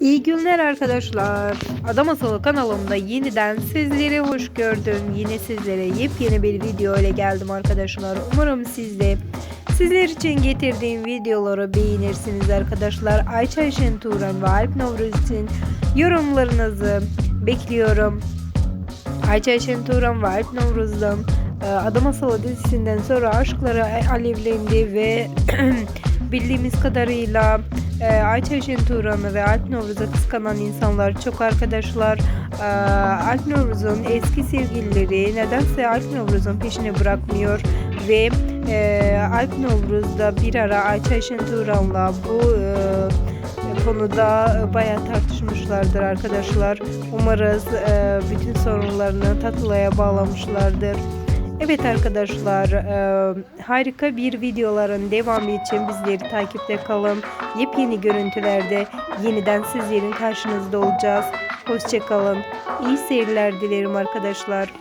İyi günler arkadaşlar. Adam Asalı kanalımda yeniden sizleri hoş gördüm. Yine sizlere yepyeni bir video ile geldim arkadaşlar. Umarım siz de sizler için getirdiğim videoları beğenirsiniz arkadaşlar. Ayça Şenturan ve Alp Novruz için yorumlarınızı bekliyorum. Ayça Şenturan ve Alp Novruz'dan e, Adam Asalı dizisinden sonra aşkları alevlendi ve bildiğimiz kadarıyla e, Ayça Şenturan'ı ve Alp Novruz'u kıskanan insanlar çok arkadaşlar. E, Alp Novruz'un eski sevgilileri nedense Alp Novruz'un peşini bırakmıyor ve e, Alp Novruz da bir ara Ayça Şenturan'la bu e, konuda bayağı tartışmışlardır arkadaşlar. Umarız e, bütün sorunlarını tatlıya bağlamışlardır. Evet arkadaşlar e, harika bir videoların devamı için bizleri takipte kalın. Yepyeni görüntülerde yeniden sizlerin karşınızda olacağız. Hoşçakalın. İyi seyirler dilerim arkadaşlar.